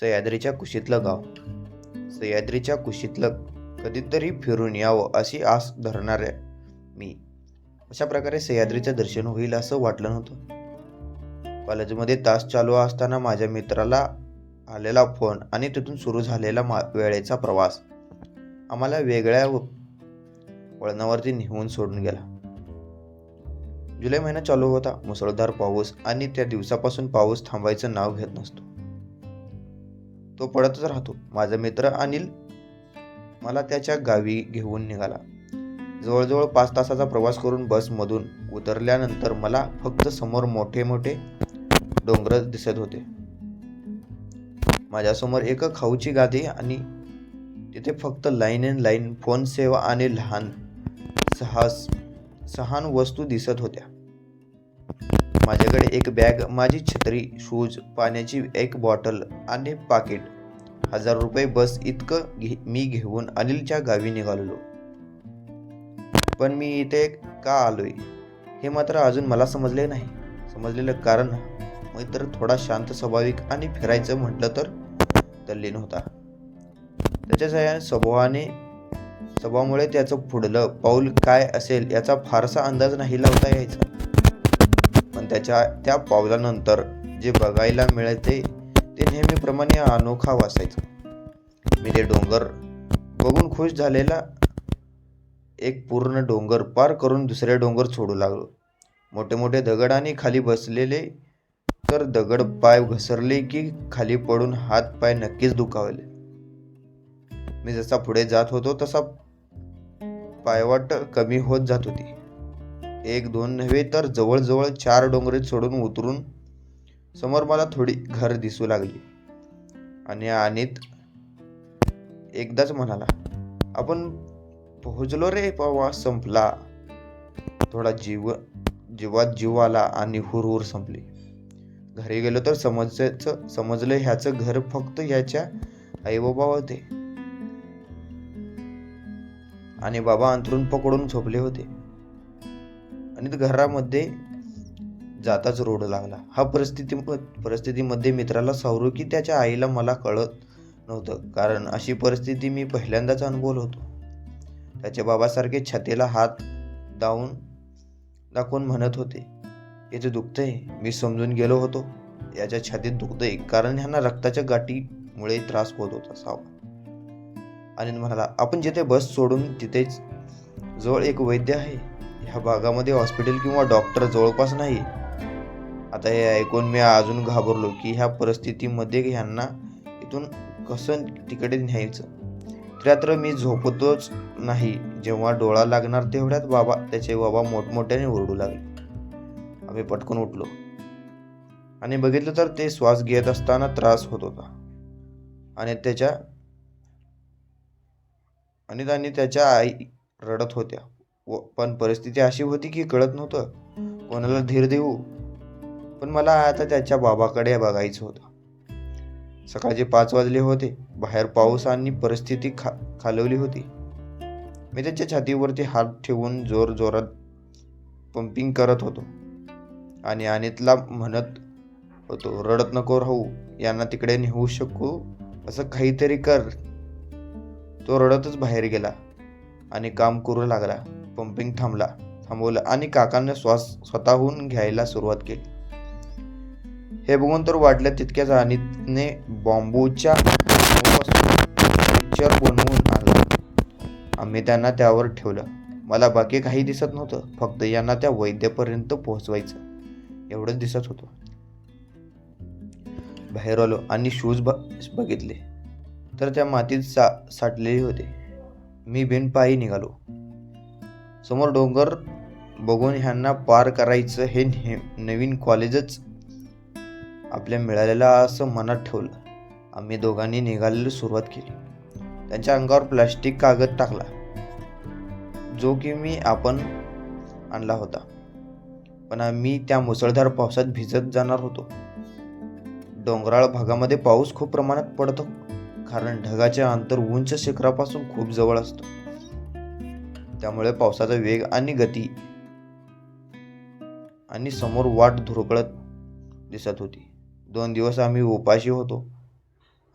सह्याद्रीच्या कुशीतलं गाव. सह्याद्रीच्या कुशीतलं कधीतरी फिरून यावं अशी आस धरणाऱ्या मी. अशा प्रकारे सह्याद्रीचं दर्शन होईल असं वाटलं नव्हतं. कॉलेजमध्ये तास चालू असताना माझ्या मित्राला आलेला फोन आणि तिथून सुरू झालेला मा वेळेचा प्रवास. आम्हाला वेगळ्या व- वळणावरती नेऊन सोडून गेला. जुलै महिना चालू होता. मुसळधार पाऊस आणि त्या दिवसापासून पाऊस थांबायचं नाव घेत नसतो. तो पडतच राहतो. माझा मित्र अनिल मला त्याच्या गावी घेऊन निघाला. जवळजवळ पाच तासाचा प्रवास करून बसमधून उतरल्यानंतर मला फक्त समोर मोठे मोठे डोंगर दिसत होते. माझ्यासमोर एक खाऊची गादी आणि तिथे फक्त लाईन अँड लाईन फोन सेवा आणि लहान सहा सहान वस्तू दिसत होत्या. माझ्याकडे एक बॅग माझी छत्री शूज पाण्याची एक बॉटल आणि पाकिट हजार रुपये बस इतकं घे मी घेऊन अनिलच्या गावी निघालेलो. पण मी इथे का आलोय? हे मात्र अजून मला समजले नाही. समजलेलं कारण मित्र थोडा शांत स्वाभाविक आणि फिरायचं म्हटलं तर तल्लीन होता. त्याच्या स्वभावाने स्वभावामुळे त्याचं पुढलं पाऊल काय असेल याचा फारसा अंदाज नाही लावता यायचा. पण त्याच्या त्या पावलानंतर जे बघायला मिळते ते नेहमीप्रमाणे अनोखा वासायचा. मी ते डोंगर बघून खुश झालेला एक पूर्ण डोंगर पार करून दुसरे डोंगर सोडू लागलो. मोठे मोठे दगड आणि खाली बसलेले तर दगड पाय घसरले की खाली पडून हात पाय नक्कीच दुखावले. मी जसा पुढे जात होतो तसा पायवाट कमी होत जात होती. एक दोन नव्हे तर जवळजवळ चार डोंगरे सोडून उतरून समोर मला थोडी घर दिसू लागली. आणि आणित एकदाच म्हणाला आपण पोहोचलो रे पवा संपला. थोडा जीव जीवात जीव आला आणि हुरहुर संपली. घरी गेलो तर समजायचं समजलं ह्याचं घर फक्त ह्याच्या आईबाबा होते. आणि बाबा अंतरून पकडून झोपले होते. आणि घरामध्ये जाताच रोड लागला. हा परिस्थिती परिस्थितीमध्ये मित्राला सावरू की त्याच्या आईला मला कळत नव्हतं. कारण अशी परिस्थिती मी पहिल्यांदाच अनुभवलो होतो. त्याच्या बाबासारखे छातीला हात दावून दाखवून म्हणत होते याचं दुखतंय. मी समजून गेलो होतो. याच्या छातीत दुखतंय. कारण ह्यांना रक्ताच्या गाठीमुळे त्रास होत होता असावा आणि म्हणाला आपण जिथे बस सोडून तिथेच जवळ एक वैद्य आहे. ह्या भागामध्ये हॉस्पिटल किंवा डॉक्टर जवळपास नाही आता हे ऐकून मी अजून घाबरलो की ह्या परिस्थितीमध्ये ह्यांना इथून कसं तिकडे न्यायचं? रात्र मी झोपतोच नाही. जेव्हा डोळा लागणार तेवढ्यात बाबा त्याचे बाबा मोठमोठ्याने ओरडू लागले. आम्ही पटकन उठलो. आणि बघितलं तर ते श्वास घेत असताना त्रास होत होता. आणि त्याच्या आणि आणि त्याच्या आई रडत होत्या. व पण परिस्थिती अशी होती की कळत नव्हतं. कोणाला धीर देऊ? पण मला आता त्याच्या बाबाकडे बघायचं होतं. सकाळचे पाच वाजले होते. बाहेर पाऊस आणि परिस्थिती खा खालवली होती. मी त्याच्या छातीवरती हात ठेवून जोर जोरात पंपिंग करत होतो. आणि अनितला म्हणत होतो रडत नको राहू यांना तिकडे नेऊ शकू? असं काहीतरी कर. तो रडतच बाहेर गेला आणि काम करू लागला. पंपिंग थांबला थांबवलं आणि काकांना श्वास स्वतःहून घ्यायला सुरुवात केली. हे बघून तर वाटलं तितक्याच अनितने बॉम्बूच्या पिक्चर बनवून आणलं. आम्ही त्यांना त्यावर ठेवलं. मला बाकी काही दिसत नव्हतं. फक्त यांना त्या वैद्यापर्यंत पोहोचवायचं. एवढंच दिसत होतं. बाहेर आलो आणि शूज बघितले. तर त्या मातीत सा साठलेले होते. मी बिनपायी निघालो. समोर डोंगर बघून ह्यांना पार करायचं हे नवीन कॉलेजच आपल्या मिळालेलं असं मनात ठेवलं. आम्ही दोघांनी निघालेली सुरुवात केली. त्यांच्या अंगावर प्लास्टिक कागद टाकला. जो की मी आपण आणला होता. पण आम्ही त्या मुसळधार पावसात भिजत जाणार होतो. डोंगराळ भागामध्ये पाऊस खूप प्रमाणात पडतो. कारण ढगाचे अंतर उंच शिखरापासून खूप जवळ असतं. त्यामुळे पावसाचा वेग आणि गती आणि समोर वाट धुरकळत दिसत होती. दोन दिवस आम्ही उपाशी होतो.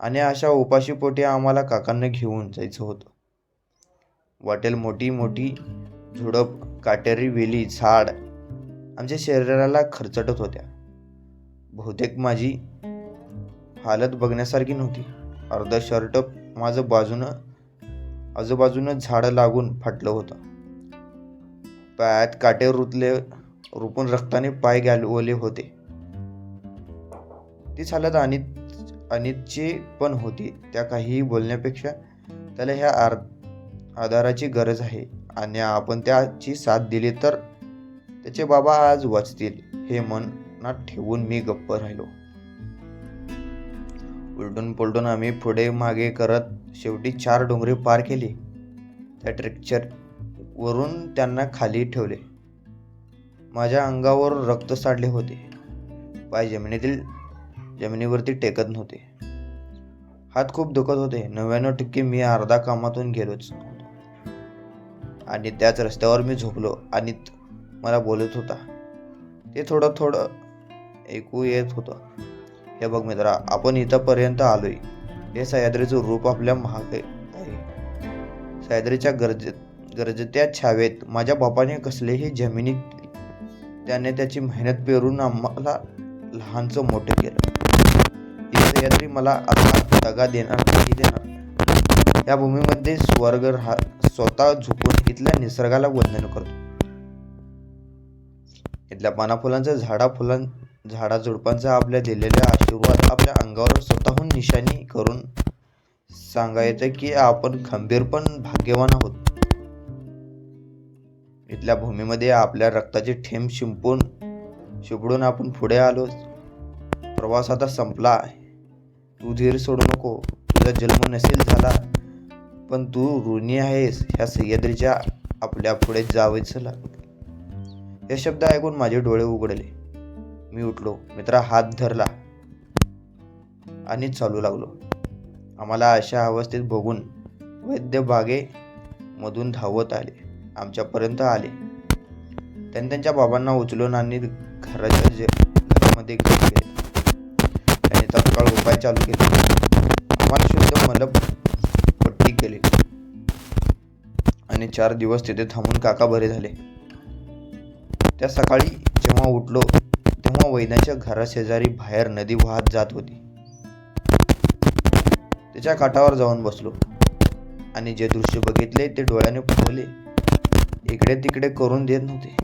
आणि अशा उपाशीपोटी आम्हाला काकांना घेऊन जायचं होतं. वाटेल मोठी मोठी झुडप काटेरी वेली झाड आमच्या शरीराला खरचटत होत्या. बहुतेक माझी हालत बघण्यासारखी नव्हती. अर्ध शर्ट माझं बाजूनं आजूबाजूनं झाडं लागून फाटलं होतं. पायात काटे रुतले रुपून रक्ताने पाय घालवले होते. तीच हालत अनित अनितची पण होती त्या काहीही बोलण्यापेक्षा. त्याला ह्या आर आधाराची गरज आहे आणि आपण त्याची साथ दिली तर त्याचे बाबा आज वाचतील हे मनात ठेवून मी गप्प राहिलो. उलटून पलटून आम्ही पुढे मागे करत शेवटी चार डोंगरे पार केली. त्या ट्रेक्चर वरून त्यांना खाली ठेवले. माझ्या अंगावर रक्त साडले होते. पाय जमिनीतील जमिनीवरती टेकत नव्हते. हात खूप दुखत होते. नव्याण्णव टक्के मी अर्धा कामातून गेलोच आणि त्याच रस्त्यावर मी झोपलो. आणि मला बोलत होता. ते थोडं थोडं ऐकू येत होतं. हे बघ मित्रा आपण इथंपर्यंत आलोय. हे सह्याद्रीचं रूप आपल्या महाग आहे. सह्याद्रीच्या गरज गरजत्या छावेत. माझ्या बापाने कसलेही जमिनीत त्याने त्याची मेहनत पेरून आम्हाला लहानचं मोठं केलं. सह्याद्री मला आता दगा देणार नाही देणार. या भूमीमध्ये स्वर्ग राहा स्वतः झुकून इथल्या निसर्गाला वंदन करतो. इथल्या पानाफुलांचा झाडा फुलां झाडा झुडपांचा आपल्या दिलेल्या आशीर्वाद आपल्या अंगावर स्वतःहून निशाणी करून सांगायचं की आपण खंबीर पण भाग्यवान आहोत. इथल्या भूमीमध्ये आपल्या रक्ताचे थेंब शिंपून शिपडून आपण पुढे आलो. प्रवास आता संपला आहे. तू धीर सोडू नको. तुझा जन्म नसेल झाला पण तू ऋणी आहेस. ह्या सह्याद्रीच्या आपल्या पुढे जावेचला हे शब्द ऐकून माझे डोळे उघडले. मी उठलो. मित्रा हात धरला आणि चालू लागलो. आम्हाला अशा अवस्थेत बघून वैद्य बागे मधून धावत आले. आमच्यापर्यंत आले. त्यांनी त्यांच्या बाबांना उचलून आणि घराच्या घरामध्ये घेऊन गेले. सकाळ उपाय चालू केले. आम्हाला शुद्ध मलब पट्टी केली. आणि चार दिवस तिथे थांबून काका बरे झाले. त्या सकाळी जेव्हा उठलो तेव्हा वैद्याच्या घराशेजारी बाहेर नदी वाहत जात होती. त्याच्या काठावर जाऊन बसलो. आणि जे दृश्य बघितले ते डोळ्याने पाहले. इकडे तिकडे करून देत नव्हते.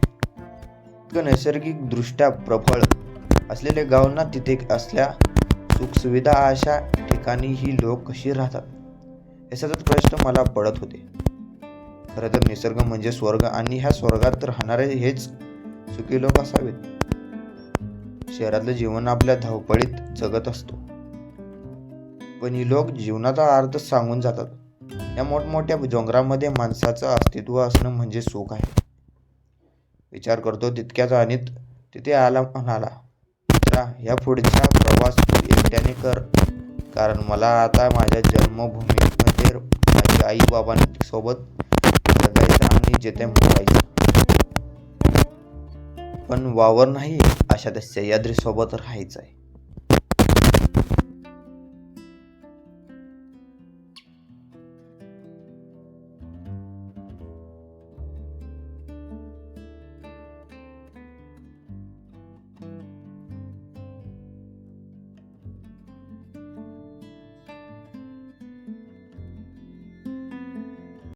इतकं नैसर्गिक दृष्ट्या प्रबळ असलेले गाव ना तिथे असल्या सुखसुविधा अशा ठिकाणी ही लोक कशी राहतात? हे सतत प्रश्न मला पडत होते. खरं तर निसर्ग म्हणजे स्वर्ग आणि ह्या स्वर्गात राहणारे हेच सुखी लोक असावेत. शहरातलं जीवन आपल्या धावपळीत जगत असतो. पण ही लोक जीवनाचा अर्थ सांगून जातात. या मोठमोठ्या डोंगरामध्ये माणसाचं अस्तित्व असणं म्हणजे सुख आहे. विचार करतो तितक्याच आणि तिथे आला म्हणाला करा. ह्या पुढचा प्रवास तू एकट्याने कर. कारण मला आता माझ्या जन्मभूमीमध्ये माझ्या आई बाबांसोबत जगायचं आणि जेथे मरायचं पण वावर नाही अशा त्या सह्याद्रीसोबत राहायचं आहे